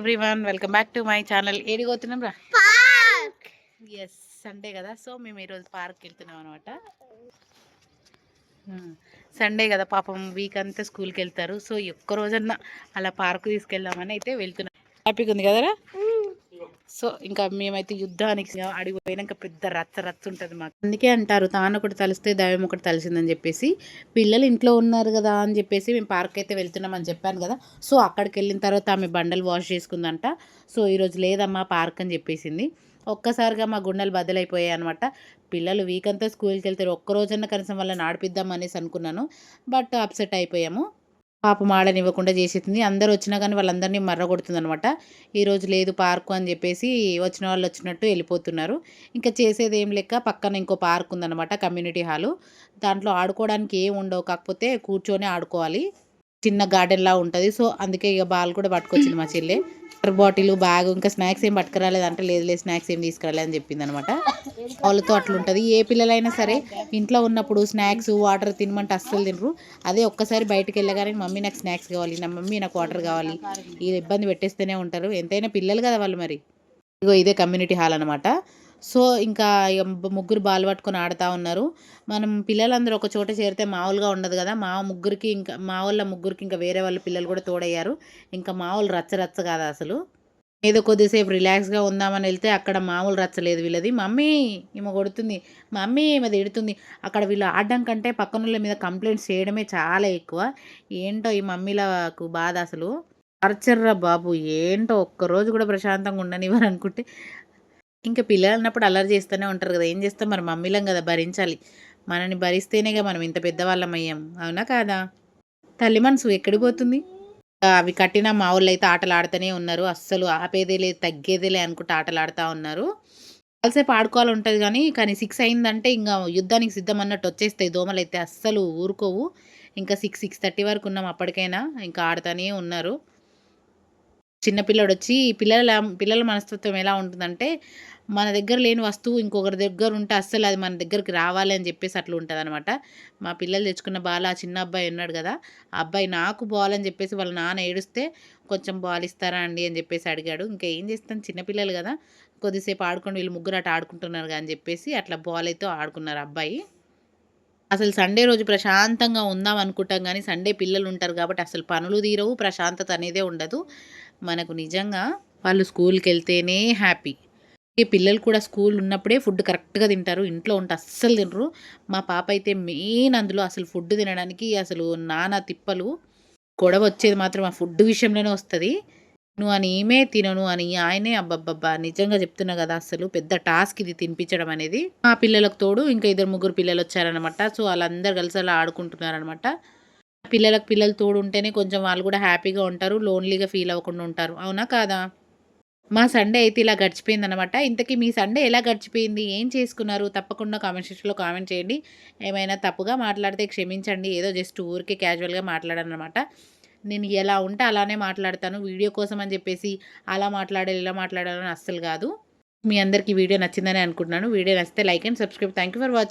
Everyone welcome back to my channel ఏడికి పోతున్నాం రా? ఎస్ సండే కదా. సో మేము ఈరోజు పార్క్కి వెళ్తున్నాం అనమాట సండే కదా పాపం. వీక్ అంతా స్కూల్కి వెళ్తారు. సో ఒక్క రోజన్నా అలా పార్క్ తీసుకెళ్దామని అయితే వెళ్తున్నాం. హ్యాపీగా ఉంది కదరా? సో ఇంకా మేమైతే యుద్ధానికి అడిగి పోయినాక పెద్ద రచ్చ రచ్చ ఉంటుంది మాకు. అందుకే అంటారు తాను ఒకటి తలిస్తే దైవం ఒకటి తలిసిందని చెప్పేసి పిల్లలు ఇంట్లో ఉన్నారు కదా అని చెప్పేసి మేము పార్క్ అయితే వెళ్తున్నామని చెప్పాను కదా. సో అక్కడికి వెళ్ళిన తర్వాత ఆమె బండలు వాష్ చేసుకుందంట. సో ఈరోజు లేదమ్మా పార్క్ అని చెప్పేసింది. ఒక్కసారిగా మా గుండెలు బదులైపోయాయి అనమాట పిల్లలు వీక్ అంతా స్కూల్కి వెళ్తారు. ఒక్కరోజన్నా కనీసం వాళ్ళని ఆడిపిద్దాం అనేసి అనుకున్నాను. బట్ అప్సెట్ అయిపోయాము. పాపం ఆడనివ్వకుండా చేసేసింది. అందరు వచ్చినా కానీ వాళ్ళందరినీ మర్ర కొడుతుంది అనమాట ఈరోజు లేదు పార్కు అని చెప్పేసి వచ్చిన వాళ్ళు వచ్చినట్టు వెళ్ళిపోతున్నారు. ఇంకా చేసేది ఏం లెక్క? పక్కన ఇంకో పార్క్ ఉందన్నమాట కమ్యూనిటీ హాలు. దాంట్లో ఆడుకోవడానికి ఏం ఉండవు. కాకపోతే కూర్చొని ఆడుకోవాలి. చిన్న గార్డెన్లా ఉంటుంది. సో అందుకే ఇక బాల్ కూడా పట్టుకొచ్చింది మా చెల్లె. వాటర్ బాటిల్ బ్యాగ్ ఇంకా స్నాక్స్ ఏం పట్టుకురాలేదు. అంటే లేదు లేదు స్నాక్స్ ఏం తీసుకురాలేదు అని చెప్పింది అనమాట వాళ్ళతో అట్లుంటుంది ఏ పిల్లలైనా సరే ఇంట్లో ఉన్నప్పుడు స్నాక్స్ వాటర్ తినమంటే అస్సలు తినరు. అదే ఒక్కసారి బయటకు వెళ్ళగానే మమ్మీ నాకు స్నాక్స్ కావాలి. నా మమ్మీ నాకు వాటర్ కావాలి. ఇది ఇబ్బంది పెట్టేస్తూనే ఉంటారు. ఎంతైనా పిల్లలు కదా వాళ్ళు మరి. ఇగో ఇదే కమ్యూనిటీ హాల్ అనమాట. సో ఇంకా ముగ్గురు బాల్ పట్టుకొని ఆడుతూ ఉన్నారు. మనం పిల్లలందరూ ఒక చోట చేరితే మామూలుగా ఉండదు కదా. మా ముగ్గురికి ఇంకా మా వాళ్ళ ముగ్గురికి ఇంకా వేరే వాళ్ళ పిల్లలు కూడా తోడయ్యారు. ఇంకా మామూలు రచ్చ రచ్చ కాదు అసలు. ఏదో కొద్దిసేపు రిలాక్స్గా ఉందామని వెళ్తే అక్కడ మామూలు రచ్చలేదు వీళ్ళది. మమ్మీ ఈమె కొడుతుంది. మమ్మీ ఈమె తిడుతుంది. అక్కడ వీళ్ళు ఆడడం కంటే పక్కన మీద కంప్లైంట్స్ చేయడమే చాలా ఎక్కువ. ఏంటో ఈ మమ్మీలకు బాధ అసలు. అర్చర్రా బాబు ఏంటో ఒక్కరోజు కూడా ప్రశాంతంగా ఉండనివ్వరు అనుకుంటే ఇంకా పిల్లలు అన్నప్పుడు అల్లరి చేస్తూనే ఉంటారు కదా. ఏం చేస్తాం? మరి మమ్మీలం కదా భరించాలి. మనని భరిస్తేనేగా మనం ఇంత పెద్దవాళ్ళం అయ్యాం. అవునా కాదా? తల్లి మనసు ఎక్కడికి పోతుంది? అవి కట్టిన మా ఊళ్ళో అయితే ఆటలు ఆడుతూనే ఉన్నారు. అస్సలు ఆపేదేలే తగ్గేదేలే అనుకుంటూ ఆటలు ఆడుతూ ఉన్నారు. కాసేపు ఆడుకోవాలి ఉంటుంది కానీ కానీ సిక్స్ అయిందంటే ఇంకా యుద్ధానికి సిద్ధం అన్నట్టు వచ్చేస్తాయి దోమలు అయితే అస్సలు ఊరుకోవు. ఇంకా సిక్స్ సిక్స్ థర్టీ వరకు ఉన్నాం అప్పటికైనా. ఇంకా ఆడుతూనే ఉన్నారు. చిన్నపిల్లడు వచ్చి పిల్లల పిల్లల మనస్తత్వం ఎలా ఉంటుందంటే మన దగ్గర లేని వస్తువు ఇంకొకరి దగ్గర ఉంటే అస్సలు అది మన దగ్గరికి రావాలి అని చెప్పేసి అట్లా ఉంటుంది అనమాట మా పిల్లలు తెచ్చుకున్న బాల ఆ చిన్న అబ్బాయి ఉన్నాడు కదా ఆ అబ్బాయి నాకు బాల్ అని చెప్పేసి వాళ్ళ నాన్న ఏడుస్తే కొంచెం బాల్ ఇస్తారా అండి అని చెప్పేసి అడిగాడు. ఇంకా ఏం చేస్తాను చిన్నపిల్లలు కదా కొద్దిసేపు ఆడుకొని వీళ్ళు ముగ్గురు అట్లా ఆడుకుంటున్నారు అని చెప్పేసి అట్లా బాల్ అయితే ఆడుకున్నారు అబ్బాయి. అసలు సండే రోజు ప్రశాంతంగా ఉందాం అనుకుంటాం కానీ సండే పిల్లలు ఉంటారు కాబట్టి అసలు పనులు తీరవు ప్రశాంతత అనేదే ఉండదు. మనకు నిజంగా వాళ్ళు స్కూల్కి వెళ్తేనే హ్యాపీ పిల్లలు కూడా స్కూల్ ఉన్నప్పుడే ఫుడ్ కరెక్ట్గా తింటారు. ఇంట్లో ఉంటే అస్సలు తినరు. మా పాప అయితే మెయిన్ అందులో అసలు ఫుడ్ తినడానికి అసలు నానా తిప్పలు. గొడవ వచ్చేది మాత్రం ఆ ఫుడ్ విషయంలోనే వస్తుంది. నువ్వు అని ఏమే తినను అని ఆయనే అబ్బబ్బబ్బా నిజంగా చెప్తున్నా కదా అసలు పెద్ద టాస్క్ ఇది తినిపించడం అనేది. ఆ పిల్లలకు తోడు ఇంకా ఇద్దరు ముగ్గురు పిల్లలు వచ్చారనమాట సో వాళ్ళందరూ కలిసి అలా ఆడుకుంటున్నారనమాట పిల్లలకు పిల్లలు తోడు ఉంటేనే కొంచెం వాళ్ళు కూడా హ్యాపీగా ఉంటారు లోన్లీగా ఫీల్ అవ్వకుండా ఉంటారు. అవునా కాదా? మా సండే అయితే ఇలా గడిచిపోయింది అనమాట ఇంతకీ మీ సండే ఎలా గడిచిపోయింది? ఏం చేసుకున్నారు? తప్పకుండా కామెంట్ సెక్షన్లో కామెంట్ చేయండి. ఏమైనా తప్పుగా మాట్లాడితే క్షమించండి. ఏదో జస్ట్ ఊరికే క్యాజువల్గా మాట్లాడాను అనమాట నేను ఎలా ఉంటే అలానే మాట్లాడతాను. వీడియో కోసం అని చెప్పేసి అలా మాట్లాడాలి ఇలా మాట్లాడాలని అస్సలు కాదు. మీ అందరికీ వీడియో నచ్చిందని అనుకుంటున్నాను. వీడియో నచ్చితే like and subscribe. Thank for watching.